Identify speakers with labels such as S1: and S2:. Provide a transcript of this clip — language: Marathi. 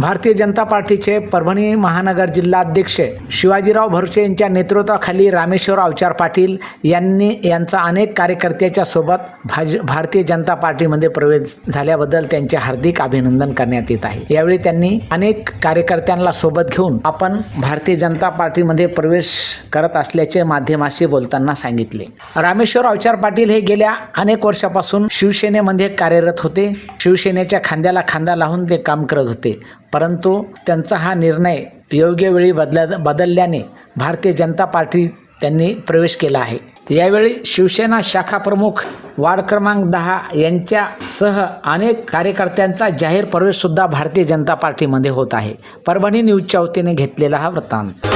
S1: भारतीय जनता पार्टीचे परभणी महानगर जिल्हाध्यक्ष शिवाजीराव भरसे यांच्या नेतृत्वाखाली रामेश्वर अवचार पाटील यांनी यांचा अनेक कार्यकर्त्याच्या सोबत भाज भारतीय जनता पार्टीमध्ये प्रवेश झाल्याबद्दल त्यांचे हार्दिक अभिनंदन करण्यात येत आहे. यावेळी त्यांनी अनेक कार्यकर्त्यांना सोबत घेऊन आपण भारतीय जनता पार्टीमध्ये प्रवेश करत असल्याचे माध्यमाशी बोलताना सांगितले. रामेश्वर अवचार पाटील हे गेल्या अनेक वर्षापासून शिवसेनेमध्ये कार्यरत होते. शिवसेनेच्या खांद्याला खांदा लावून ते काम करत होते. परंतु त्यांचा हा निर्णय योग्य वेळी बदल्या बदलल्याने भारतीय जनता पार्टी त्यांनी प्रवेश केला आहे. यावेळी शिवसेना शाखा प्रमुख वार्ड क्रमांक दहा यांच्यासह अनेक कार्यकर्त्यांचा जाहीर प्रवेशसुद्धा भारतीय जनता पार्टीमध्ये होत आहे. परभणी न्यूजच्या वतीने घेतलेला हा वृत्तांत.